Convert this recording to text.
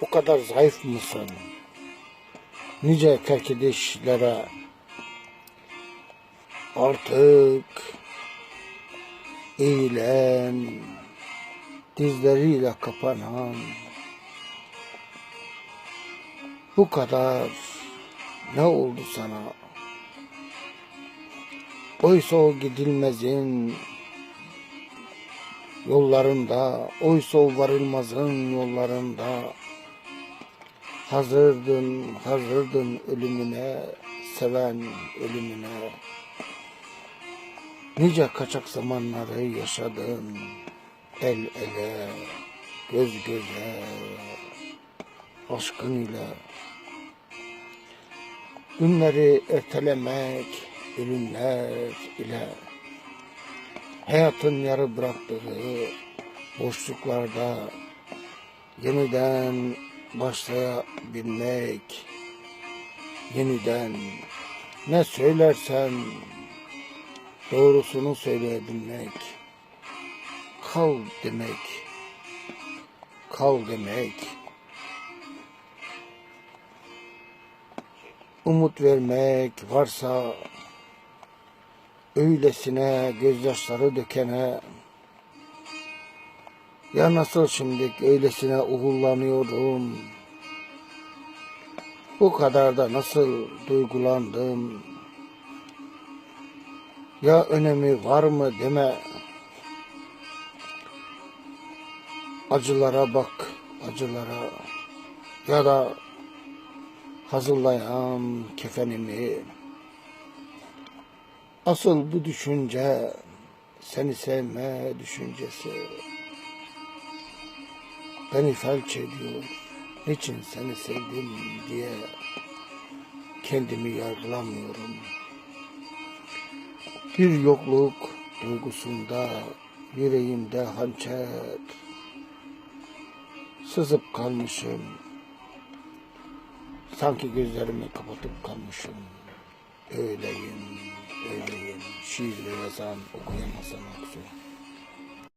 Bu kadar zayıf mısın? Nice terk edişlere artık eğilen, dizleriyle kapanan bu kadar ne oldu sana? Oysa o gidilmezin yollarında, oysa o varılmazın yollarında hazırdın, hazırdın ölümüne, seven ölümüne. Nice kaçak zamanları yaşadın, el ele, göz göze, aşkın ile. Günleri ertelemek, ölümler ile hayatın yarı bıraktığı boşluklarda yeniden başlayabilmek, yeniden. Ne söylersen doğrusunu söyleyebilmek, kal demek, kal demek, umut vermek varsa öylesine gözyaşları dökene ya nasıl şimdi öylesine uğurlanıyorum bu kadar da nasıl duygulandım? Ya önemi var mı deme. Acılara bak acılara. Ya da hazırlayan kefenimi. Asıl bu düşünce seni sevme düşüncesi beni felç ediyor. Niçin seni sevdim diye kendimi yargılamıyorum. Bir yokluk duygusunda yüreğimde hançer sızıp kalmışım. Sanki gözlerimi kapatıp kalmışım. Öyleyim, öyleyim. Şiir yazan okuyamazsam aksu.